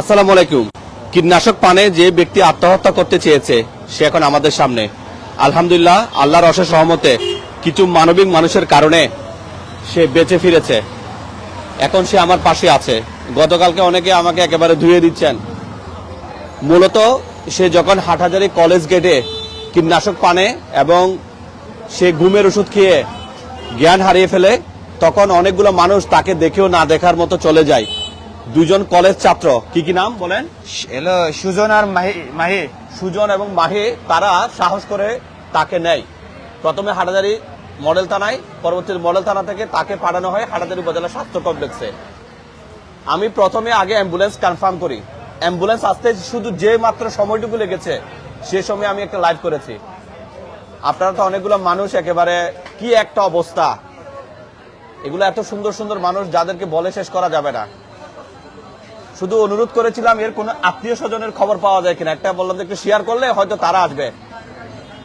আসসালামু আলাইকুম। কীটনাশক পানে যে ব্যক্তি আত্মহত্যা করতে চেয়েছে, সে এখন আমাদের সামনে। আলহামদুলিল্লাহ, আল্লাহর অশেষ সহমতে কিছু মানবিক মানুষের কারণে সে বেঁচে ফিরেছে। এখন সে আমার পাশে আছে। গতকালকে অনেকে আমাকে একেবারে ধুয়ে দিচ্ছেন। মূলত সে যখন হাটহাজারি কলেজ গেটে কীটনাশক পানে এবং সে ঘুমের ওষুধ খেয়ে জ্ঞান হারিয়ে ফেলে, তখন অনেকগুলো মানুষ তাকে দেখেও না দেখার মতো চলে যায়। দুজন কলেজ ছাত্র। কি কি নাম বলেন? এলো সুজন আর মাহি সুজন এবং মাহি তারা সাহস করে তাকে নেয়। প্রথমে হাটাজারি মডেল থানায় পরবর্তী মডেল থানা থেকে তাকে পাঠানো হয় হাটাজারি উপজেলা স্বাস্থ্য কমপ্লেক্সে। আমি প্রথমে আগে অ্যাম্বুলেন্স কনফার্ম করি। অ্যাম্বুলেন্স আসতে শুধু যে মাত্র সময়টুকু লেগেছে সে সময় আমি একটা লাইভ করেছি। আপনারা তো অনেকগুলো মানুষ একেবারে কি একটা অবস্থা। এগুলো এত সুন্দর সুন্দর মানুষ যাদেরকে বলে শেষ করা যাবে না। শুধু অনুরোধ করেছিলাম, এর কোনো আত্মীয় স্বজনের খবর পাওয়া যায় কিনা? একটা বললাম যে একটু শেয়ার করলে হয়তো তারা আসবে।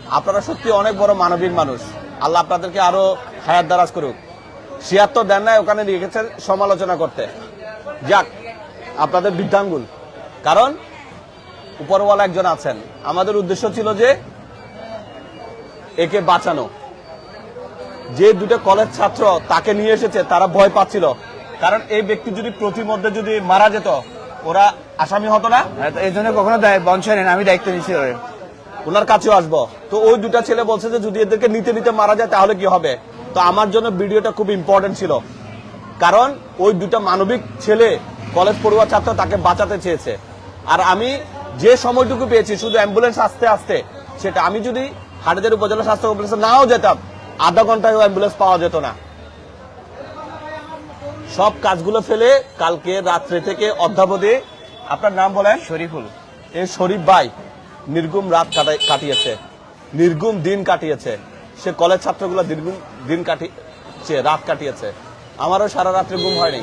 আপনারা সত্যি অনেক বড় মানবিক মানুষ। আল্লাহ আপনাদেরকে আরও হায়াত দারাজ করুক। শেয়ার তো দেন নাই, ওখানে রেখেছেন সমালোচনা করতে। যাক, আপনাদের বৃদ্ধাঙ্গুল কারণ, উপরওয়ালা একজন আছেন। আমাদের উদ্দেশ্য ছিল যে, একে বাঁচানো। যে দুটো কলেজ ছাত্র তাকে নিয়ে এসেছে, তারা ভয় পাচ্ছিল। কারণ এই ব্যক্তি যদি প্রতিমধ্যে যদি মারা যেত ওরা আসামি হতো না? এই জন্য কখনো দায়- বঞ্চনা নেন আমি দায়িত্ব নিচ্ছি ওরে। ওনার কাছেও আসব। তো ওই দুটা ছেলে বলছে যে যদি এদেরকে নিতে নিতে মারা যায় তাহলে কি হবে? তো আমার জন্য ভিডিওটা খুব ইম্পর্টেন্ট ছিল। কারণ ওই দুটা মানবিক ছেলে কলেজ পড়ুয়া ছাত্র তাকে বাঁচাতে চেয়েছে। আর আমি যে সময়টুকু পেয়েছি শুধু অ্যাম্বুলেন্স আসতে আসতে সেটা আমি যদি হাটেদের উপজেলা স্বাস্থ্য কমপ্লেক্সে নাও যেতাম আধা ঘন্টায় অ্যাম্বুলেন্স পাওয়া যেত না। সব কাজগুলো ফেলে কালকে রাত্রে থেকে অধ্যাবধি আপনার নাম বলেন? শরীফুল। এ শরীফ ভাই নির্গুম রাত কাটিয়েছে। নির্গুম দিন কাটিয়েছে। সে কলেজ ছাত্রগুলো নির্গুম দিন কাটিয়েছে রাত কাটিয়েছে। আমারও সারা রাত্রে ঘুম হয়নি।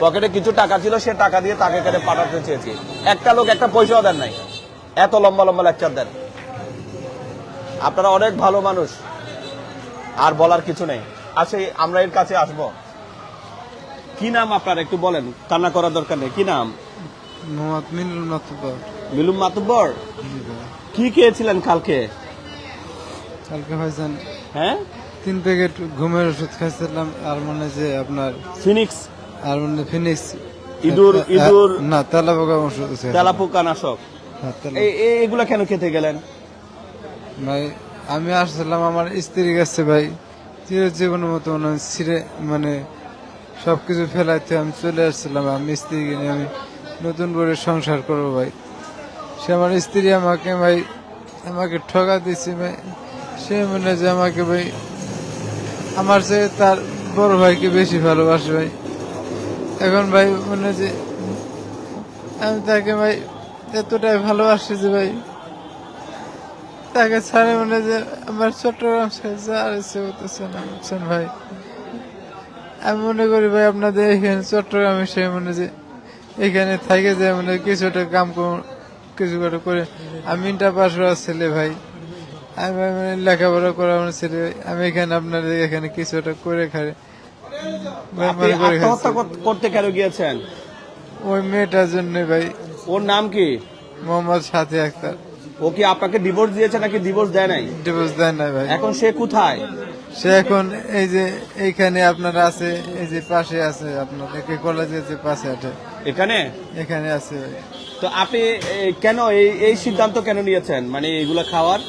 পকেটে কিছু টাকা ছিল সে টাকা দিয়ে তাকে কেটে পাঠাতে চেয়েছি। একটা লোক একটা পয়সাও দেন নাই। এত লম্বা লম্বা লেকচার দেন। আপনারা অনেক ভালো মানুষ। আর বলার কিছু নেই। আচ্ছা আমরা এর কাছে আসব। কি নাম আপনার? একটু বলেন কান্না করার দরকার নেই। কি নাম? মোহাম্মদ মিনুল মাতুব্বর। মিলুম মাতুব্বর? কি খেয়েছিলেন কালকে? কালকে ভাইজান হ্যাঁ? তিন প্যাকেট ঘুমের ওষুধ খাইছিলাম আর মনে যে আপনার ফিনিক্স? আর মনে ফিনিক্স। ইঁদুর- ইঁদুর- না তেলা পোকা ওষুধ আছে। তেলাপোকা। নাশক হ্যাঁ, এগুলো কেন খেতে গেলেন? ভাই আমি আসছিলাম আমার স্ত্রী কাছে ভাই। চিরজীবনের মতো মনে হয় ছিঁড়ে মানে সবকিছু ফেলাইতে আমি চলে আসছিলাম, আমি স্ত্রীকে নিয়ে আমি নতুন করে সংসার করব ভাই। সে আমার স্ত্রী আমাকে ভাই, আমাকে ঠকা দিচ্ছে ভাই। সে মনে যে আমাকে ভাই, আমার চেয়ে তার বড় ভাইকে বেশি ভালোবাসে ভাই। এখন ভাই মনে যে আমি তাকে ভাই এতটাই ভালোবাসি যে ভাই, তাকে ছাড়ে মনে যে আমার ইচ্ছে করতেছে না ভাই? আমি মনে করি ভাই আপনাদের এখানে চট্টগ্রাম এসে মনে যে এখানে থাকে যে মানে কিছু একটা কাম কিছু একটা করে। আমি ইন্টার পাস হওয়ার ছেলে ভাই। আমি মানে লেখাপড়া করা আমার ছেলে ভাই। আমি এখানে আপনাদের এখানে করে আপনি মনে করে আত্মহত্যা করতে কেন গিয়েছেন? ওই মেয়েটার জন্য ভাই। ওর নাম কি? মোহাম্মদ সাথী আক্তার। ও কি আপনাকে ডিভোর্স দিয়েছে নাকি ডিভোর্স দেয় নাই? ডিভোর্স দেয় নাই ভাই। এখন সে কোথায়? সে এখন এই যে এইখানে আপনার আছে এই যে পাশে আছে আপনার একে কলেজের যে পাশে আছে। এখানে? এখানে আছে। ভাই তো আপনি কেন এই এই সিদ্ধান্ত কেন নিয়েছেন? মানে এগুলো খাওয়ার?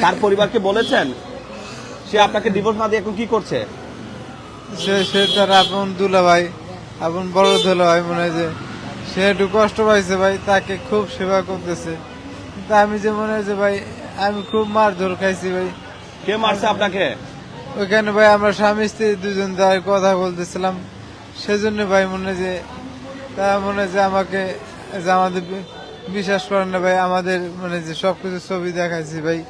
তার পরিবারকে বলেছেন? সে আপনাকে ডিভোর্স না দিয়ে এখন কি করছে? সে সে তার আপন দুলা ভাই আপন বড় দুলা ভাই মনে হয় যে সে একটু কষ্ট পাইছে ভাই তাকে খুব সেবা করতেছে। কিন্তু আমি যে মনে হয় যে ভাই আমি খুব মারধর খাইছি ভাই। কে মারছে আপনাকে? ওইখানে ভাই আমরা স্বামী স্ত্রী দুজন দাঁড়িয়ে কথা বলতেছিলাম। সেজন্য ভাই মনে যে তা মনে যে আমাকে যে আমাদের বিশ্বাস করেন না ভাই আমাদের মানে যে সবকিছু ছবি দেখাইছি ভাই।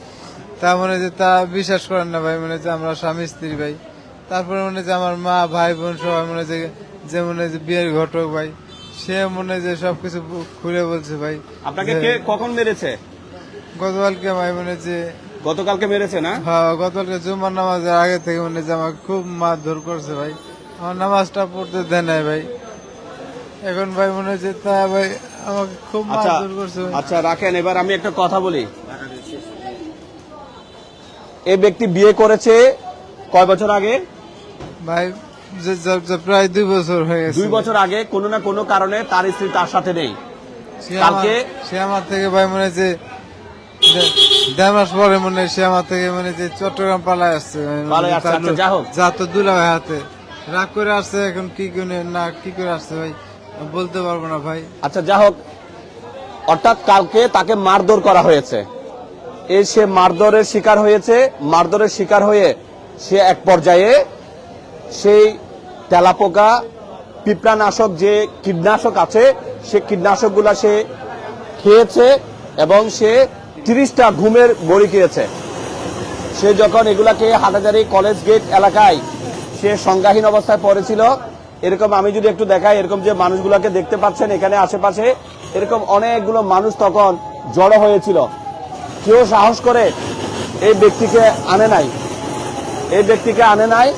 তা মনে যে তা বিশ্বাস করেন না ভাই মনে যে আমরা স্বামী স্ত্রী ভাই। তারপরে মনে যে আমার মা ভাই বোন সবাই মনে যে যে মনে যে বিয়ের ঘটক ভাই। সে মনে যে সবকিছু খুলে বলছে ভাই। আপনাকে কে কখন মেরেছে? গতকালকে ভাই মনে যে গতকালকে মেরেছে না? হ্যাঁ গতকালকে জুমার নামাজের আগে থেকে মনে হচ্ছে আমাকে খুব মারধর করছে ভাই। আমার নামাজটা পড়তে দেয় নাই ভাই। এখন ভাই মনে হচ্ছে তা ভাই আমাকে খুব আচ্ছা মারধর করছে আচ্ছা রাখেন এবার আমি একটা কথা বলি। এই ব্যক্তি বিয়ে করেছে কয় বছর আগে? ভাই প্রায় দুই বছর হয়ে গেছে। দুই বছর আগে কোনো না কোনো কারণে তার স্ত্রী তার সাথে নেই। সে আমার- কালকে- সে আমার থেকে ভাই মনে হচ্ছে দেড় মাস পরে মনে সে আমার থেকে মানে যে চট্টগ্রাম পালায় আসছে। আচ্ছা। যা তো দুলা ভাই হাতে। রাগ করে আসছে এখন কি করে না কি করে আসছে ভাই? বলতে পারব না ভাই। আচ্ছা যা হোক অর্থাৎ কালকে তাকে মারধর করা হয়েছে। এই সে মারধরের শিকার হয়েছে মারধরের শিকার হয়ে সে এক পর্যায়ে সেই তেলাপোকা পিঁপড়ানাশক যে কীটনাশক আছে সে কীটনাশকগুলা সে খেয়েছে এবং সে তিরিশটা ঘুমের বড়ি খেয়েছে সে যখন এগুলাকে হাটাজারি কলেজ গেট এলাকায় সে সংজ্ঞাহীন অবস্থায় পড়েছিল, এরকম আমি যদি একটু দেখাই, এরকম যে মানুষগুলোকে দেখতে পাচ্ছেন এখানে আশেপাশে, এরকম অনেকগুলো মানুষ তখন জড়ো হয়েছিল। কেউ সাহস করে এই ব্যক্তিকে আনে নাই। এই ব্যক্তিকে আনে নাই।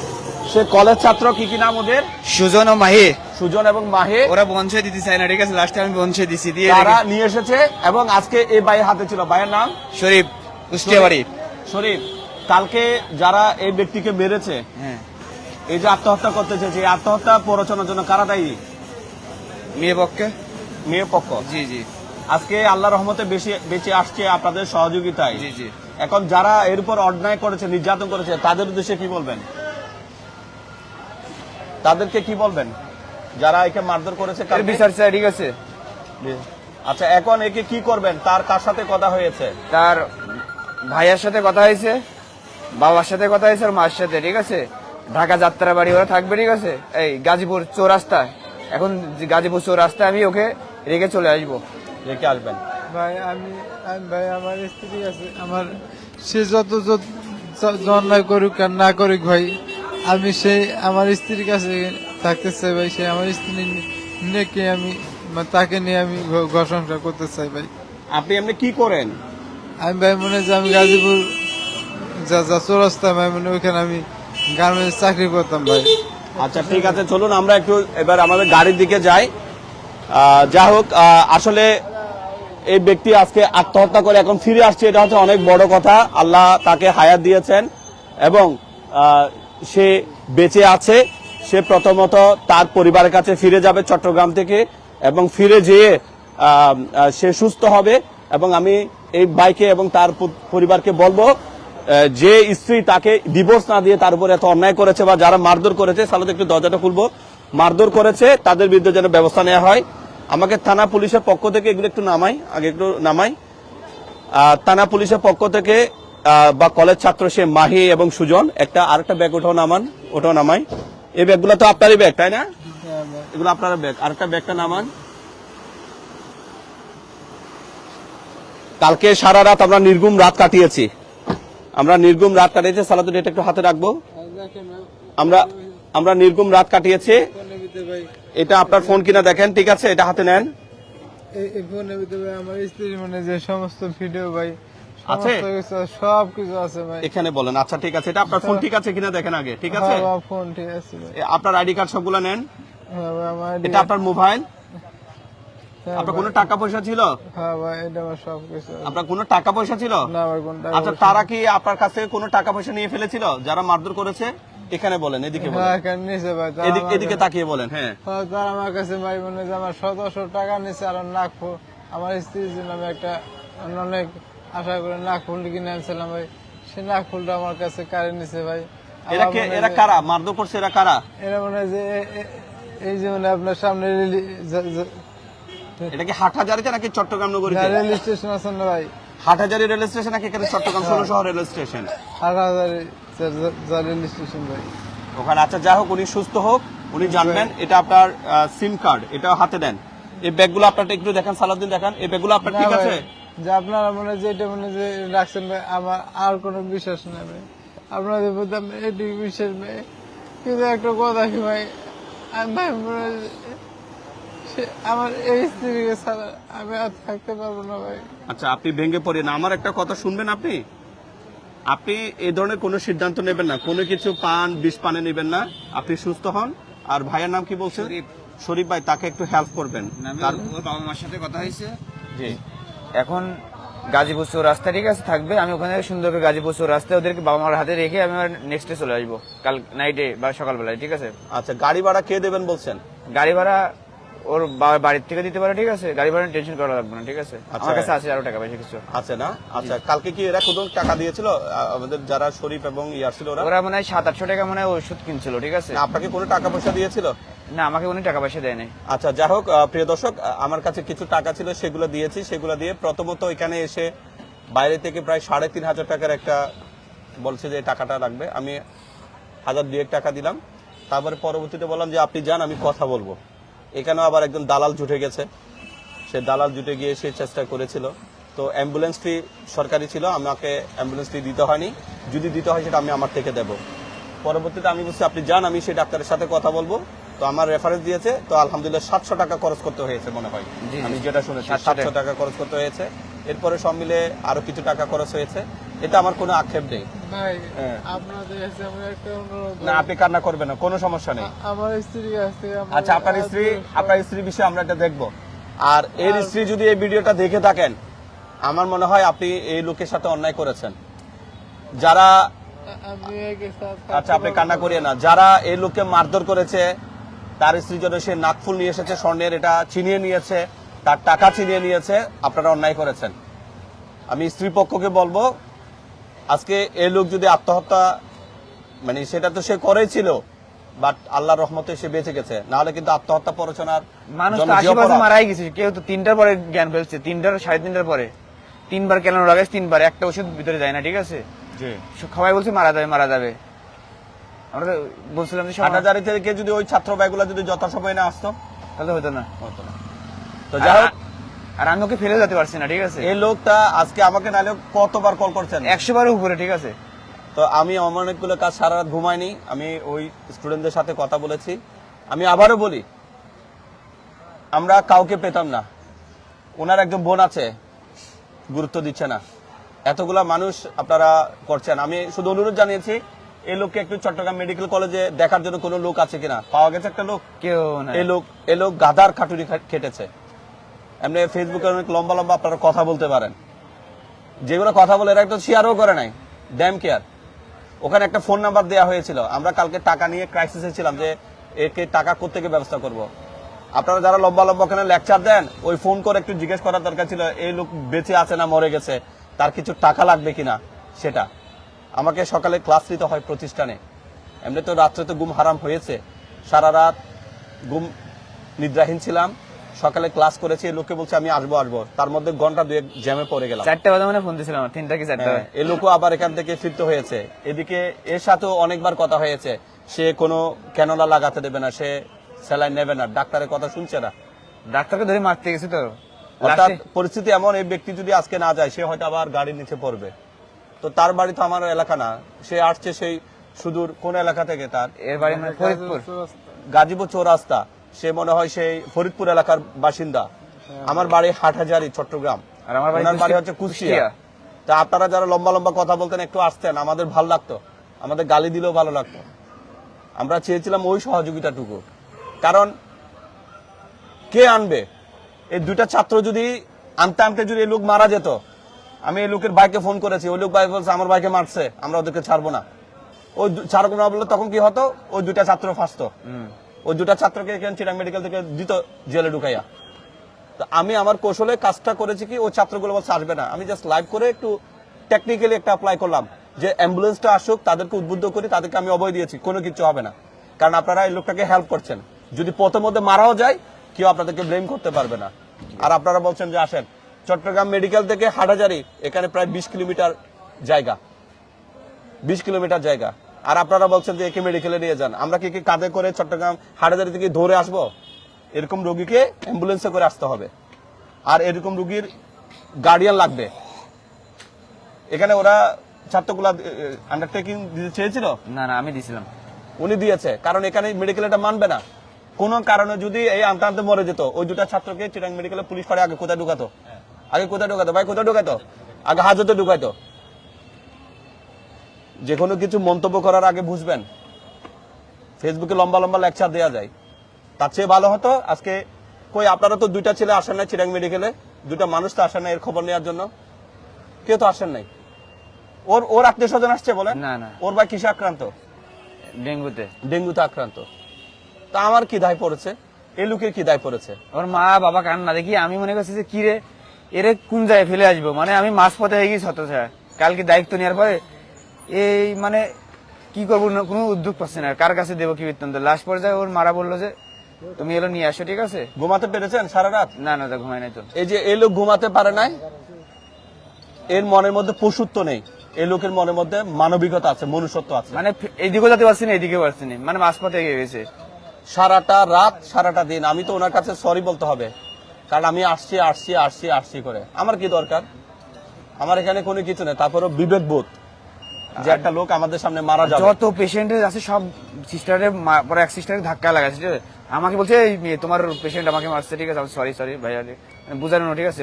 সে কলেজ ছাত্র কি কি নাম ওদের? সুজন ও মাহি সুজন এবং মাহে ওরা বঞ্চে দিতে চায় না ঠিক আছে? লাস্টে আমি বঞ্চে দিছি দিয়ে তারা নিয়ে এসেছে এবং আজকে এই ভাইয়ের হাতে ছিল। ভাইয়ের নাম? শরীফ কুষ্টিয়া বাড়ি শরীফ কালকে যারা এই ব্যক্তিকে মেরেছে হ্যাঁ। এই যে আত্মহত্যা করতে চেয়েছে আত্মহত্যা প্ররোচনার জন্য কারা দায়ী? মেয়ে পক্ষে? মেয়ে পক্ষ। জি জি। আজকে আল্লাহ রহমতে বেশি বেঁচে আসছে আপনাদের সহযোগিতায়। জি জি। এখন যারা এর উপর অন্যায় করেছে নির্যাতন করেছে তাদের উদ্দেশ্যে কি বলবেন? তাদেরকে কি বলবেন? যারা একে মারধর করেছে এর বিচার চাই ঠিক আছে। আচ্ছা এখন একে কি করবেন? তার কার সাথে কথা হয়েছে? তার ভাইয়ের সাথে কথা হয়েছে বাবার সাথে কথা হয়েছে আর মার সাথে ঠিক আছে? ঢাকা যাত্রা বাড়ি ওরা থাকবে ঠিক আছে? এই গাজীপুর চৌরাস্তায়। এখন যে গাজীপুর চৌরাস্তায় আমি ওকে রেখে চলে আসব। রেখে আসবেন। ভাই আমি আমি ভাই আমার স্ত্রী আছে। আমার সে যত যত য- অন্যায় করুক আর না করুক ভাই আমি সেই আমার স্ত্রীর কাছে থাকতে চাই ভাই সে আমার স্ত্রী নেকে আমি মানে তাকে নিয়ে আমি ঘর সংসার করতে চাই ভাই। আপনি আপনি কি করেন? আমি ভাই মনে যে আমি গাজীপুর যা যা চৌরাস্তা ভাই মনে ওইখানে আমি গার্মেন্টস চাকরি করতাম ভাই। আচ্ছা ঠিক আছে চলুন আমরা একটু এবার আমাদের গাড়ির দিকে যাই। যা হোক আসলে এই ব্যক্তি আজকে আত্মহত্যা করে এখন ফিরে আসছে এটা হচ্ছে অনেক বড় কথা। আল্লাহ তাকে হায়াত দিয়েছেন এবং সে বেঁচে আছে। সে প্রথমত তার পরিবারের কাছে ফিরে যাবে চট্টগ্রাম থেকে এবং ফিরে যেয়ে সে সুস্থ হবে এবং আমি এই ভাইকে এবং তার পরিবারকে বলব যে স্ত্রী তাকে ডিভোর্স না দিয়ে তার উপর এত অন্যায় করেছে বা যারা মারধর করেছে সালাদ একটু দরজাটা খুলবো। মারধর করেছে, তাদের বিরুদ্ধে যেন ব্যবস্থা নেওয়া হয়। আমাকে থানা পুলিশের পক্ষ থেকে এগুলো একটু নামাই, আগে একটু নামাই। থানা পুলিশের পক্ষ থেকে বা কলেজ ছাত্র সে মাহি এবং সুজন, একটা আরেকটা ব্যাগ ওঠাও নামান ওটাও নামাই। এই ব্যাগগুলো তো আপনারই ব্যাগ তাই না? হ্যাঁ এগুলো আপনার ব্যাগ। আরেকটা ব্যাগটা নামান। কালকে সারা রাত আমরা নির্গুম রাত কাটিয়েছি। আমরা নির্গুম রাত কাটিয়েছি। সালাতুল এটা একটু হাতে রাখব। আমরা আমরা নির্গুম রাত কাটিয়েছি। এটা আপনার ফোন কিনা দেখেন ঠিক আছে? এটা হাতে নেন। এই- ফোনের ভিতরে আমার স্ত্রী মানে যে সমস্ত ভিডিও ভাই আছে? আছে, সব কিছু আছে ভাই। এখানে বলেন। আচ্ছা ঠিক আছে। এটা আপনার ফোন ঠিক আছে কিনা দেখেন আগে ঠিক আছে? হ্যাঁ, ফোন ঠিক আছে আপনার আইডি কার্ড সবগুলো নেন। হ্যাঁ এটা আপনার মোবাইল? হ্যাঁ আপনার কোনো টাকা পয়সা ছিল? হ্যাঁ ভাই এটা আমার সব কিছু আপনার কোনো টাকা পয়সা ছিল? আচ্ছা তারা কি আপনার কাছ থেকে কোনো টাকা পয়সা নিয়ে ফেলেছিল? যারা মারধর করেছে? এখানে বলেন এদিকে হ্যাঁ তারা এদিকে তাকিয়ে বলেন হ্যাঁ। হ্যাঁ, তারা আমার কাছে ভাই মনে যে আমার সতেরোশো টাকা নিয়েছে আর ফুল আমার স্ত্রীর জন্য আমি একটা অনেক আশা করে নাক ফুল কিনে আনছিলাম ভাই। সে নাক ফুলটা আমার কাছে কারে নিছে ভাই। এরা কে? এরা কারা? মারধর করছে এরা কারা? এরা মনে যে এই যে মানে আপনার সামনে এটা কি হাটহাজারিতে নাকি চট্টগ্রাম নগরীতে? রেল স্টেশন আছে না ভাই। হাটহাজারি রেল স্টেশন নাকি এখানে Chattogram Sholashahar rail station হাট হাজারে যা- যা- যা রেল স্টেশন ভাই। ওখানে আচ্ছা যা হোক উনি সুস্থ হোক উনি জানবেন এটা আপনার সিম কার্ড এটা হাতে দেন। এই ব্যাগগুলো আপনার একটু দেখেন সালাদিন দেখান। এই ব্যাগগুলো আপনার ঠিক আছে? যে আপনারা মনে হয় যে এটা মনে যে রাখছেন ভাই আমার আর কোনো বিশ্বাস নেই ভাই। আপনাদের প্রতি এটুকু বিশ্বাস ভাই। কিন্তু একটা কথা কি ভাই আমি ভাই মনে আমার এই স্ত্রীকে ছাড়া আমি আর থাকতে পারব না ভাই। আচ্ছা আপনি ভেঙে পড়েন। আমার একটা কথা শুনবেন আপনি? আপনি এই ধরনের কোনো সিদ্ধান্ত নেবেন না। কোনো কিছু পান বিষ পানে নেবেন না। আপনি সুস্থ হন। আর ভাইয়ের নাম কি বলছেন? শরীফ। শরীফ ভাই তাকে একটু হেল্প করবেন। তার বাবা মার সাথে কথা হয়েছে। জি। এখন গাজীপুর চৌর রাস্তা ঠিক আছে থাকবে। আমি ওখানে সুন্দর করে গাজীপুর চৌর রাস্তায় ওদেরকে বাবা মার হাতে রেখে আমি নেক্সট ডে চলে আসব কাল নাইটে বা সকালবেলায় ঠিক আছে? আচ্ছা গাড়ি ভাড়া কে দেবেন বলছেন? গাড়ি ভাড়া ওর বাড়ির থেকে দিতে পারে ঠিক আছে? গাড়ি ভাড়া টেনশন করা লাগবে না ঠিক আছে? আচ্ছা। আমার কাছে আছে আরও টাকা পয়সা কিছু। আছে না? আচ্ছা কালকে কি এরা কোথাও টাকা দিয়েছিল? আমাদের যারা শরীফ এবং ইয়ার ছিল ওরা? ওরা মনে হয় সাত আটশো টাকা মানে ওষুধ কিনছিল ঠিক আছে? আপনাকে কোনো টাকা পয়সা দিয়েছিল? না, আমাকে উনি টাকা পয়সা দেয় নাই আচ্ছা যাই হোক প্রিয় দর্শক আমার কাছে কিছু টাকা ছিল, সেগুলো দিয়েছি। সেগুলো দিয়ে প্রথমত এখানে এসে বাইরে থেকে প্রায় সাড়ে তিন হাজার টাকার একটা বলছে যে টাকাটা লাগবে। আমি হাজার দুয়েক টাকা দিলাম। তারপরে পরবর্তীতে বললাম যে, আপনি যান, আমি কথা বলব। এখানেও আবার একজন দালাল জুটে গেছে। সে দালাল জুটে গিয়ে সে চেষ্টা করেছিল। তো অ্যাম্বুলেন্স ফি সরকারি ছিল, আমাকে অ্যাম্বুলেন্স ফি দিতে হয়নি। যদি দিতে হয়, সেটা আমি আমার থেকে দেবো। পরবর্তীতে আমি বলছি, আপনি যান, আমি সেই ডাক্তারের সাথে কথা বলব। তো আমার রেফারেন্স দিয়েছে তো আলহামদুলিল্লাহ সাতশো টাকা খরচ করতে হয়েছে মনে হয়। আমি যেটা শুনেছি সাতশো টাকা। খরচ করতে হয়েছে। এরপরে সব মিলে আরও কিছু টাকা খরচ হয়েছে। এটা আমার কোনো আক্ষেপ নেই। ভাই হ্যাঁ। আপনাদের কাছে আমি একটা অনুরোধ। না আপনি কান্না করবেন না কোনো সমস্যা নেই। আমার থেকে আমার আচ্ছা আপনার স্ত্রী আপনার স্ত্রীর বিষয়ে আমরা এটা দেখব। আর এর স্ত্রী যদি এই ভিডিওটা দেখে থাকেন আমার মনে হয় আপনি এই লোকের সাথে অন্যায় করেছেন। যারা আচ্ছা আপনি কান্না করিয়ে না। যারা এই লোককে মারধর করেছে তার স্ত্রীর জন্য সে নাকফুল নিয়ে এসেছে স্বর্ণের এটা ছিনিয়ে নিয়েছে তার টাকা ছিনিয়ে নিয়েছে আপনারা অন্যায় করেছেন। আমি স্ত্রী পক্ষকে বলব আজকে এই লোক যদি আত্মহত্যা মানে সেটা তো সে করেছিল বাট আল্লাহর রহমতে সে বেঁচে গেছে। নাহলে কিন্তু আত্মহত্যা প্ররোচনার মানুষ তো জন্য যে মারাই গেছে। কেউ তো তিনটার পরে জ্ঞান ফেলছে তিনটার সাড়ে তিনটার পরে। তিনবার কেন লাগাইছে তিনবার। একটা ওষুধ ভিতরে যায় না ঠিক আছে? সবাই বলছে মারা যাবে মারা যাবে। আমরা বলছিলাম যে হাটাজারি থেকে যদি ওই ছাত্র ভাইগুলা যদি যথাসময়ে না আসতো তাহলে হতো না। হতো না। তো যাই হোক আর আমি ওকে ফেলে যেতে পারছি না ঠিক আছে? এই লোকটা আজকে আমাকে নাহলে কতবার কল করছেন? একশো বারের উপরে ঠিক আছে? তো আমি আমার অনেকগুলো কাজ সারা রাত ঘুমাইনি আমি ওই স্টুডেন্টদের সাথে কথা বলেছি। আমি আবারও বলি আমরা কাউকে পেতাম না। ওনার একজন বোন আছে গুরুত্ব দিচ্ছে না। এতগুলা মানুষ আপনারা করছেন। আমি শুধু অনুরোধ জানিয়েছি এই লোককে একটু চট্টগ্রাম মেডিকেল কলেজে দেখার জন্য কোনো লোক আছে কিনা? পাওয়া গেছে একটা লোক? কেউ না এই লোক এই লোক গাধার খাটুরি খেটেছে। এমনি ফেসবুকে অনেক লম্বা লম্বা আপনারা কথা বলতে পারেন। যেগুলো কথা বলে এরা একটু শেয়ারও করে নাই। ড্যাম কেয়ার ওখানে একটা ফোন নাম্বার দেওয়া হয়েছিল। আমরা কালকে টাকা নিয়ে ক্রাইসিসে ছিলাম যে একে টাকা কোথেকে ব্যবস্থা করব। আপনারা যারা লম্বা লম্বা ওখানে লেকচার দেন ওই ফোন করে একটু জিজ্ঞেস করার দরকার ছিল এই লোক বেঁচে আছে না মরে গেছে? তার কিছু টাকা লাগবে কিনা? সেটা। আমাকে সকালে ক্লাস নিতে হয় প্রতিষ্ঠানে। এমনি তো রাত্রে তো ঘুম হারাম হয়েছে। সারা রাত ঘুম নিদ্রাহীন ছিলাম। সকালে ক্লাস করেছি লোককে বলছে আমি আসব আসব। তার মধ্যে ঘণ্টা দুয়েক জ্যামে পড়ে গেলাম। চারটা বাজে মানে ফোন দিয়েছিলাম তিনটা কি চারটা হ্যাঁ, এ লোকও আবার এখান থেকে ফিরতে হয়েছে। এদিকে এর সাথেও অনেকবার কথা হয়েছে। সে কোনো ক্যানোলা লাগাতে দেবে না সে স্যালাইন নেবে না। ডাক্তারের কথা শুনছে না। ডাক্তারকে ধরে মারতে গেছে তো। অর্থাৎ পরিস্থিতি এমন এই ব্যক্তি যদি আজকে না যায় সে হয়তো আবার গাড়ির নিচে পড়বে। তো তার বাড়ি তো আমার এলাকা না। সে আসছে সেই সুদূর কোন এলাকা থেকে তার? এর বাড়ি মানে ফরিদপুর? গাজীপুর চৌরাস্তা। সে মনে হয় সেই ফরিদপুর এলাকার বাসিন্দা। আমার বাড়ি হাটহাজারি চট্টগ্রাম। আর আমার বাড়ি হচ্ছে কুষ্টিয়া। তা আপনারা যারা লম্বা লম্বা কথা বলতেন একটু আসতেন। আমাদের ভালো লাগতো। আমাদের গালি দিলেও ভালো লাগতো। আমরা চেয়েছিলাম ওই সহযোগিতাটুকু। কারণ কে আনবে? এই দুইটা ছাত্র যদি আনতে আনতে যদি এই লোক মারা যেত আমি এই লোকের ভাইকে ফোন করেছি। ওই লোক ভাই বলছে আমার ভাইকে মারছে আমরা ওদেরকে ছাড়বো না। ওই ছাড়বো না বললে তখন কি হতো? ওই দুটা ছাত্র ফাঁসতো। ওই দুটা ছাত্রকে এখানে চিরাং মেডিকেল থেকে দিত জেলে ঢুকাইয়া। তো আমি আমার কৌশলে কাজটা করেছি কি ওই ছাত্রগুলো বলছে আসবে না। আমি জাস্ট লাইভ করে একটু টেকনিক্যালি একটা অ্যাপ্লাই করলাম। যে অ্যাম্বুলেন্সটা আসুক তাদেরকে উদ্বুদ্ধ করি তাদেরকে আমি অবয় দিয়েছি কোনো কিছু হবে না। কারণ আপনারা এই লোকটাকে হেল্প করছেন। যদি পথের মধ্যে মারাও যায় কেউ আপনাদেরকে ব্লেম করতে পারবে না। আর আপনারা বলছেন যে আসেন। চট্টগ্রাম মেডিকেল থেকে হাটাজারি এখানে প্রায় বিশ কিলোমিটার জায়গা। বিশ কিলোমিটার জায়গা। আর আপনারা বলছেন যে একে মেডিকেলে নিয়ে যান। আমরা কি কি কাঁধে করে চট্টগ্রাম হাটাজারি থেকে ধরে আসব? এরকম রোগীকে অ্যাম্বুলেন্সে করে আসতে হবে। আর এরকম রোগীর গার্ডিয়ান লাগবে। এখানে ওরা ছাত্রগুলা আন্ডারটেকিং দিতে চেয়েছিল? না না আমি দিয়েছিলাম উনি দিয়েছে। কারণ এখানে মেডিকেল এটা মানবে না। কোন কারণে যদি এই আনতে আনতে মরে যেত ওই দুটা ছাত্রকে চিরাং মেডিকেলে পুলিশ পারে আগে কোথায় ঢুকাতো? আগে কোথায় ঢুকাতো? ভাই কোথায় ঢুকাতো? আগে হাজতে ঢুকাইতো যে কোনো কিছু মন্তব্য করার আগে বুঝবেন। ফেসবুকে লম্বা লম্বা লেকচার দেওয়া যায়। তার চেয়ে ভালো হতো আজকে কই আপনারা তো দুইটা ছেলে আসেন নাই চিরাং মেডিকেলে দুইটা মানুষ তো আসেন না এর খবর নেওয়ার জন্য। কেউ তো আসেন নাই। ওর ওর আত্মীয় স্বজন আসছে বলে না, না। ওর ভাই কিসে আক্রান্ত? ডেঙ্গুতে। ডেঙ্গুতে আক্রান্ত। তা আমার কি দায় পড়েছে? এই লোকের কি দায় পড়েছে? ওর মা বাবা কান্না। দেখি আমি মনে করছি যে কি রে? এরে কোন জায়গায় ফেলে আসব? মানে আমি মাছ পথে হয়ে গেছি হতো কালকে দায়িত্ব নেওয়ার পরে এই মানে কি করব কোনো উদ্যোগ পাচ্ছি না। কার কাছে দেবো কি বৃত্তান্ত? লাস্ট পর্যায়ে ওর মারা বলল যে তুমি এলো নিয়ে আসো ঠিক আছে? ঘুমাতে পেরেছেন সারা রাত? না না তো ঘুমাই নাই তো। এই যে এই লোক ঘুমাতে পারে নাই এর মনের মধ্যে পশুত্ব নেই। এই লোকের মনের মধ্যে মানবিকতা আছে মনুষ্যত্ব আছে। মানে এইদিকেও যেতে পারছি না এইদিকে পারছি না। মানে মাছ পথে এগিয়ে গেছে। সারাটা রাত সারাটা দিন। আমি তো ওনার কাছে সরি বলতে হবে। কারণ আমি আসছি আসছি আসছি আসছি করে। আমার কি দরকার? আমার এখানে কোনো কিছু নেই। তারপরও বিবেক বোধ যে একটা লোক আমাদের সামনে মারা যাবে। যত পেশেন্ট আছে সব সিস্টারের পরে এক সিস্টারের ধাক্কা লাগাচ্ছে ঠিক আছে? আমাকে বলছে এই মেয়ে, তোমার পেশেন্ট আমাকে মারছে ঠিক আছে? সরি সরি ভাই আরে বুঝানো ঠিক আছে?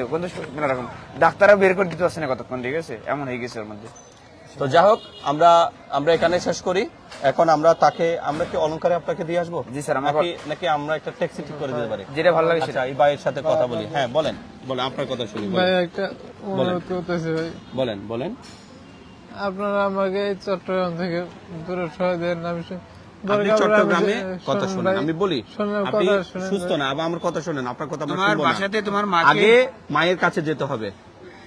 কোনো রকম ডাক্তাররা বের করে দিতে পারছে না কতক্ষণ ঠিক আছে? এমন হয়ে গেছে ওর মধ্যে। তো যাই হোক আমরা আমরা এখানে শেষ করি। এখন আমরা তাকে আমরা কি অলংকারে আপনাকে দিয়ে আসব? জি স্যার, আমরা- নাকি নাকি আমরা একটা ট্যাক্সি ঠিক করে দিতে পারি? যেটা ভালো লাগে সেটা। আচ্ছা এই ভাইয়ের সাথে কথা বলি। হ্যাঁ বলেন। বলেন আপনার কথা শুনি বলেন। ভাই একটা অনুরোধ করতেছি ভাই। বলেন বলেন। আপনারা আমাকে এই চট্টগ্রাম থেকে দূরে সরে দেন আমি আপনি আমি চট্টগ্রামে কথা শুনেন। আমি বলি শোনেন আপনি সুস্থ না আবার আমার কথা শুনেন আপনার কথা আমরা তোমার বাসাতে তোমার মাকে আগে মায়ের কাছে যেতে হবে।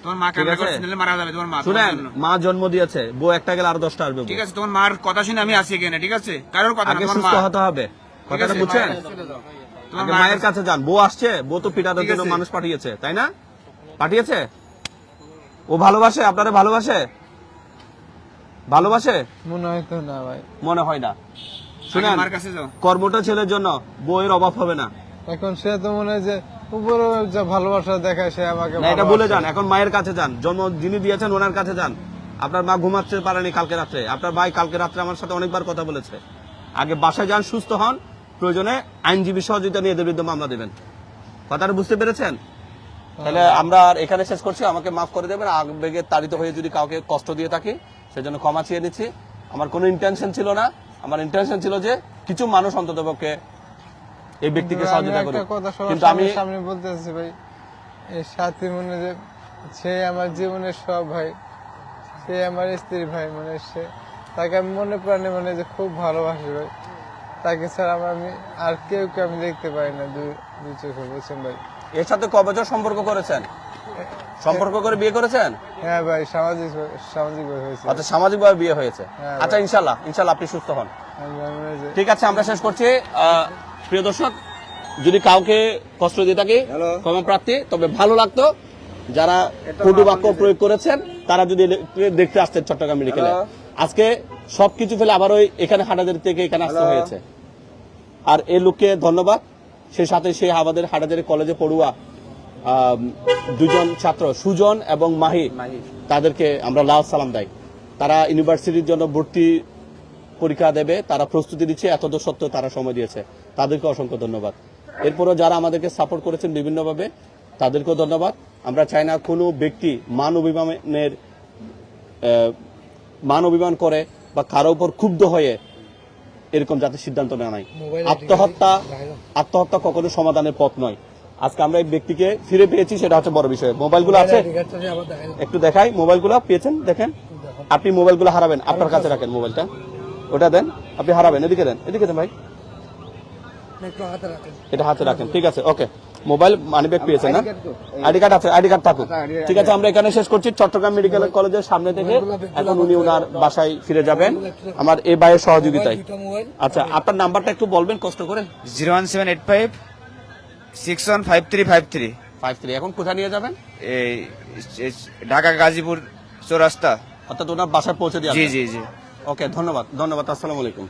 তোমার মা কান্না আছে? করছে মারা যাবে তোমার মা শুনেন মা জন্ম দিয়েছে বউ একটা গেলে আরও দশটা আসবে ঠিক আছে তোমার মার কথা শুনে আমি আসি এখানে ঠিক আছে? কারোর কথা আগে সুস্থ হতে হবে। কথাটা বুঝছেন? আগে মায়ের মায়ের কাছে যান। বউ আসছে বউ তো পিটানোর জন্য মানুষ পাঠিয়েছে তাই না? পাঠিয়েছে? ও ভালোবাসে? আপনারা ভালোবাসে? ভালোবাসে? মনে হয় তো না ভাই। মনে হয় না। শুনেন মার কর্মটা ছেলের জন্য বউয়ের অভাব হবে না। এখন সে তো মনে হয় যে উপরে যা ভালোবাসা দেখায় সে আমাকে না এটা বলে যান এখন মায়ের কাছে যান। জন্ম যিনি দিয়েছেন ওনার কাছে যান। আপনার মা ঘুমাচ্ছে পারেনি কালকে রাত্রে। আপনার ভাই কালকে রাত্রে আমার সাথে অনেকবার কথা বলেছে। আগে বাসায় যান সুস্থ হন। প্রয়োজনে আইনজীবী সহযোগিতা নিয়ে এদের বিরুদ্ধে মামলা দেবেন। কথাটা বুঝতে পেরেছেন? তাহলে আমরা আর এখানে শেষ করছি। আমাকে মাফ করে দেবেন। আবেগে তাড়িত হয়ে যদি কাউকে কষ্ট দিয়ে থাকি সেজন্য ক্ষমা চেয়ে নিচ্ছি। আমার কোনো ইন্টেনশন ছিল না। আমার ইন্টেনশন ছিল যে কিছু মানুষ অন্ততপক্ষে এই ব্যক্তিকে সহযোগিতা সবার কিন্তু আমি সামনে বলতে চাচ্ছি ভাই এই সাথী মনে যে সে আমার জীবনের সব ভাই। সে আমার স্ত্রী ভাই মানে সে তাকে আমি মনে প্রাণে মানে যে খুব ভালোবাসি ভাই। তাকে ছাড়া আমার আমি আর কেউ কে আমি দেখতে পাই না দুই দুই চোখে বলছেন ভাই? এর সাথে ক বছর সম্পর্ক করেছেন? সম্পর্ক করে বিয়ে করেছেন? হ্যাঁ ভাই সামাজিক সামাজিক ভাবে হয়েছে। আচ্ছা সামাজিকভাবে বিয়ে হয়েছে। হ্যাঁ, আচ্ছা ইনশাল্লাহ ইনশাল্লাহ আপনি সুস্থ হন। ঠিক আছে আমরা শেষ করছি। আহ, প্রিয় দর্শক যদি কাউকে কষ্ট দিয়ে থাকি ক্ষমা প্রার্থী তবে ভালো লাগতো। যারা কটু বাক্য প্রয়োগ করেছেন তারা যদি দেখতে আসতেন চট্টগ্রাম মেডিকেলে। আজকে সবকিছু ফেলে আবার ওই এখানে হাটাদের থেকে এখানে আসতে হয়েছে। আর এই লোককে ধন্যবাদ। সেই সাথে সে আমাদের হাটাদের কলেজে পড়ুয়া দুজন ছাত্র সুজন এবং মাহি। তাদেরকে আমরা লাল সালাম দেয়। তারা ইউনিভার্সিটির জন্য ভর্তি পরীক্ষা দেবে তারা প্রস্তুতি দিচ্ছে এত সত্ত্বেও তারা সময় দিয়েছে। তাদেরকে অসংখ্য ধন্যবাদ। এরপরও যারা আমাদেরকে সাপোর্ট করেছেন বিভিন্নভাবে তাদেরকেও ধন্যবাদ। আমরা চাই না কোনো ব্যক্তি মান অভিমানের মান অভিমান করে বা কারও উপর ক্ষুব্ধ হয়ে এরকম যাতে সিদ্ধান্ত নেওয়া নাই। আত্মহত্যা আত্মহত্যা কখনো সমাধানের পথ নয়। আজকে আমরা এই ব্যক্তিকে ফিরে পেয়েছি সেটা হচ্ছে বড় বিষয়। মোবাইলগুলো আছে? একটু দেখাই মোবাইলগুলো পেয়েছেন? দেখেন। আপনি মোবাইলগুলো হারাবেন আপনার কাছে রাখেন মোবাইলটা। ওটা দেন আপনি হারাবেন এদিকে দেন এদিকে দেন ভাই। এটা হাতে রাখেন ঠিক আছে ওকে। মোবাইল মানি ব্যাগ পেয়েছেন না? আইডি কার্ড আছে আইডি কার্ড থাকুক। ঠিক আছে আমরা এখানে শেষ করছি চট্টগ্রাম মেডিকেল কলেজের সামনে থেকে। এখন উনি ওনার বাসায় ফিরে যাবেন। আমার এই ভাইয়ের সহযোগিতায়। আচ্ছা আপনার নাম্বারটা একটু বলবেন কষ্ট করে। Zero one seven eight five six one five three five three. Five three এখন কোথায় নিয়ে যাবেন? এই এই ঢাকা গাজীপুর চৌরাস্তা। অর্থাৎ ওনার বাসায় পৌঁছে দিয়ে জি জি জি। ওকে ধন্যবাদ। ধন্যবাদ আসসালামু আলাইকুম।